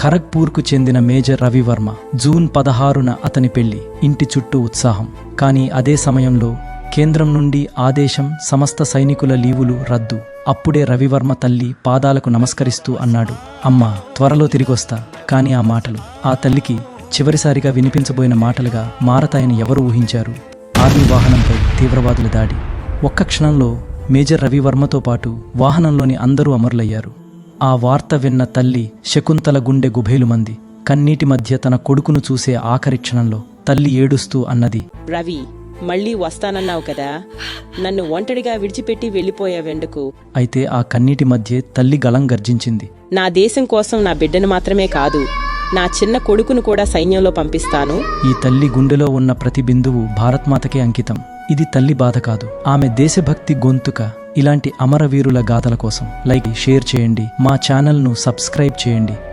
ఖరగ్పూర్కు చెందిన major Ravi Varma June పదహారున అతని పెళ్ళి ఇంటి చుట్టూ ఉత్సాహం. కానీ అదే సమయంలో కేంద్రం నుండి ఆదేశం సమస్త సైనికుల లీవులు రద్దు. అప్పుడే రవివర్మ తల్లి పాదాలకు నమస్కరిస్తూ అన్నాడు అమ్మా త్వరలో తిరిగొస్తా. కాని ఆ మాటలు ఆ తల్లికి చివరిసారిగా వినిపించబోయిన మాటలుగా మారతాయని ఎవరు ఊహించారు? ఆర్మీ వాహనంపై తీవ్రవాదుల దాడి. ఒక్క క్షణంలో మేజర్ రవివర్మతో పాటు వాహనంలోని అందరూ అమరులయ్యారు. ఆ వార్త విన్న తల్లి శకుంతల గుండె గుభేలుమంది కన్నీటి మధ్య తన కొడుకును చూసే ఆఖరి క్షణంలో తల్లి ఏడుస్తూ అన్నది. రవి మళ్ళీ వస్తానన్నావు కదా. నన్ను ఒంటరిగా విడిచిపెట్టి వెళ్ళిపోయావెందుకు? అయితే ఆ కన్నీటి మధ్య తల్లి గళం గర్జించింది. నా దేశం కోసం నా బిడ్డను మాత్రమే కాదు నా చిన్న కొడుకును కూడా సైన్యంలో పంపిస్తాను. ఈ తల్లి గుండెలో ఉన్న ప్రతి బిందువు భారత్మాతకే అంకితం. ఇది తల్లి బాధ కాదు. ఆమె దేశభక్తి గొంతుక. ఇలాంటి అమరవీరుల గాథల కోసం లైక్ షేర్ చేయండి. మా ఛానల్ను సబ్స్క్రైబ్ చేయండి.